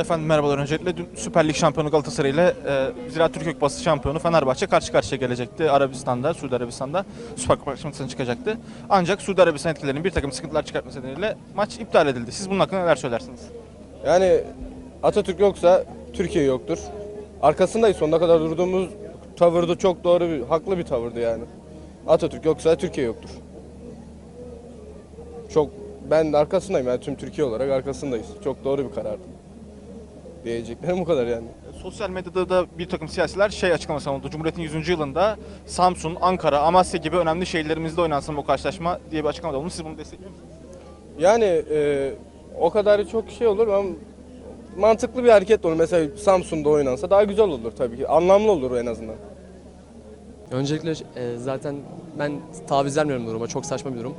Efendim merhabalar öncelikle. Dün Süper Lig şampiyonu Galatasaray ile e, Ziraat Türkiye Kupası şampiyonu Fenerbahçe karşı karşıya gelecekti Arabistan'da, Suudi Arabistan'da Süper Kupa maçına çıkacaktı. Ancak Suudi Arabistan etkilerinin bir takım sıkıntılar çıkartması nedeniyle maç iptal edildi. Siz bunun hakkında neler söylersiniz? Yani Atatürk yoksa Türkiye yoktur. Arkasındayız sonuna kadar durduğumuz tavırda çok doğru bir, haklı bir tavırdı yani. Atatürk yoksa Türkiye yoktur. Çok ben arkasındayım yani tüm Türkiye olarak arkasındayız. Çok doğru bir karardı. Diyeceklerim bu kadar yani. E, Sosyal medyada da bir takım siyasiler şey açıklaması oldu. Cumhuriyet'in 100. yılında Samsun, Ankara, Amasya gibi önemli şehirlerimizde oynansın bu karşılaşma diye bir açıklama olmuş. Siz bunu destekliyor musunuz? Yani e, o kadar çok şey olur ama mantıklı bir hareket olur. Mesela Samsun'da oynansa daha güzel olur tabii ki. Anlamlı olur en azından. Öncelikle e, zaten ben taviz vermiyorum duruma. Çok saçma bir durum.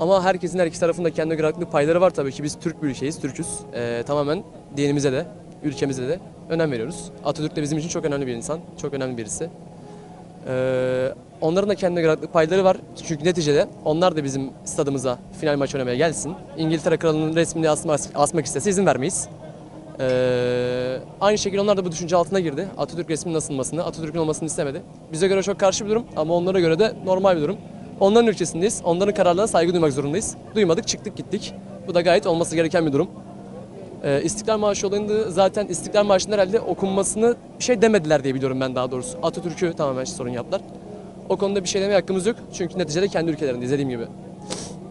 Ama herkesin her iki tarafında kendi göre payları var tabii ki. Biz Türk bir ülkeyiz, Türküz. E, tamamen dinimize de, ülkemize de önem veriyoruz. Atatürk de bizim için çok önemli bir insan, çok önemli birisi. E, onların da kendi göre payları var. Çünkü neticede onlar da bizim stadımıza final maçı oynamaya gelsin. İngiltere kralının resmini asmak, asmak istese izin vermeyiz. Ee, aynı şekilde onlar da bu düşünce altına girdi. Atatürk resminin asılmasını, Atatürk'ün olmasını istemedi. Bize göre çok karşı bir durum ama onlara göre de normal bir durum. Onların ülkesindeyiz. Onların kararlarına saygı duymak zorundayız. Duymadık, çıktık gittik. Bu da gayet olması gereken bir durum. Ee, İstiklal Marşı olayında zaten İstiklal Marşı'nın herhalde okunmasını bir şey demediler diye biliyorum ben daha doğrusu. Atatürk'ü tamamen sorun yaptılar. O konuda bir şey demeye hakkımız yok. Çünkü neticede kendi ülkelerindeyiz dediğim gibi.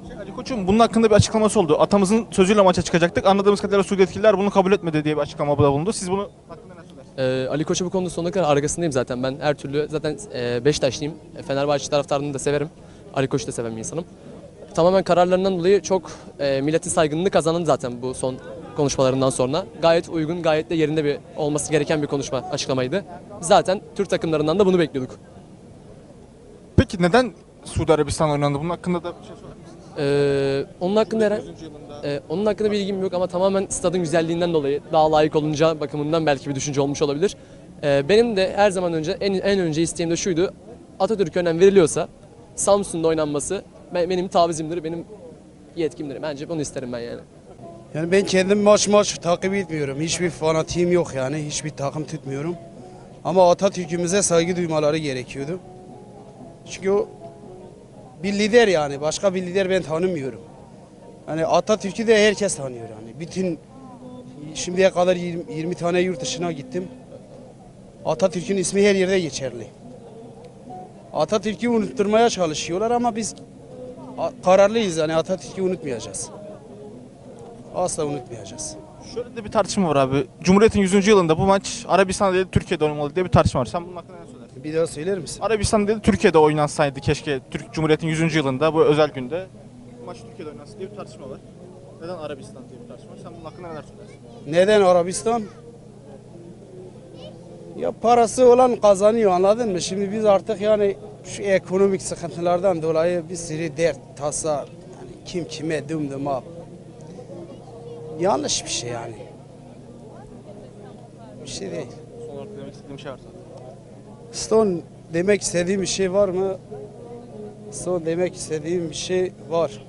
Şey, Ali Koç'un bunun hakkında bir açıklaması oldu. Atamızın sözüyle maça çıkacaktık. Anladığımız kadarıyla Suudi yetkililer bunu kabul etmedi diye bir açıklamada bulundu. Siz bunu hakkında söylersiniz? Ee, Ali Koç'a bu konuda sonuna kadar arkasındayım zaten. Ben her türlü zaten e, Beşiktaşlıyım. E, Fenerbahçe taraftarını da severim. Ali Koç'u da seven bir insanım. Tamamen kararlarından dolayı çok e, milletin saygınlığını kazanan zaten bu son konuşmalarından sonra. Gayet uygun, gayet de yerinde bir olması gereken bir konuşma, açıklamaydı. Zaten Türk takımlarından da bunu bekliyorduk. Peki neden Suudi Arabistan oynandı? Bunun hakkında da bir şey söyler misiniz? Ee, onun hakkında herhangi 100. yılında Ee, onun hakkında bilgim yok ama tamamen stadın güzelliğinden dolayı daha layık olunca bakımından belki bir düşünce olmuş olabilir. Ee, benim de her zaman önce en, en önce isteğim de şuydu. Atatürk'e önem veriliyorsa Samsun'da oynanması ben- benim tavizimdir, benim yetkimdir. Bence bunu isterim ben yani. Yani ben kendim maç maç takip etmiyorum. Hiçbir fanatiğim yok yani. Hiçbir takım tutmuyorum. Ama Atatürk'ümüze saygı duymaları gerekiyordu. Çünkü o bir lider yani. Başka bir lider ben tanımıyorum. Yani Atatürk'ü de herkes tanıyor yani. Bütün şimdiye kadar 20, 20 tane yurt dışına gittim. Atatürk'ün ismi her yerde geçerli. Atatürk'ü unutturmaya çalışıyorlar ama biz kararlıyız yani Atatürk'ü unutmayacağız. Asla unutmayacağız. Şöyle de bir tartışma var abi. Cumhuriyet'in 100. yılında bu maç Arabistan'da değil Türkiye'de oynamalı diye bir tartışma var. Sen bunun hakkında ne söylersin? Bir daha söyler misin? Arabistan değil Türkiye'de oynansaydı keşke Türk Cumhuriyet'in 100. yılında bu özel günde bu maç Türkiye'de oynansın diye bir tartışma var. Neden Arabistan diye bir tartışma var? Sen bunun hakkında neler söylersin? Neden Arabistan? Ya parası olan kazanıyor anladın mı? Şimdi biz artık yani şu ekonomik sıkıntılardan dolayı bir sürü dert, tasa, yani kim kime dımdıma. Yanlış bir şey yani. Bir şey değil. Son olarak demek istediğim bir şey varsa. Son demek istediğim bir şey var mı? Son demek istediğim bir şey var.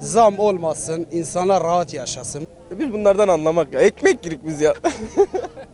Zam olmasın, insanlar rahat yaşasın. Biz bunlardan anlamak ya. Ekmek girik biz ya.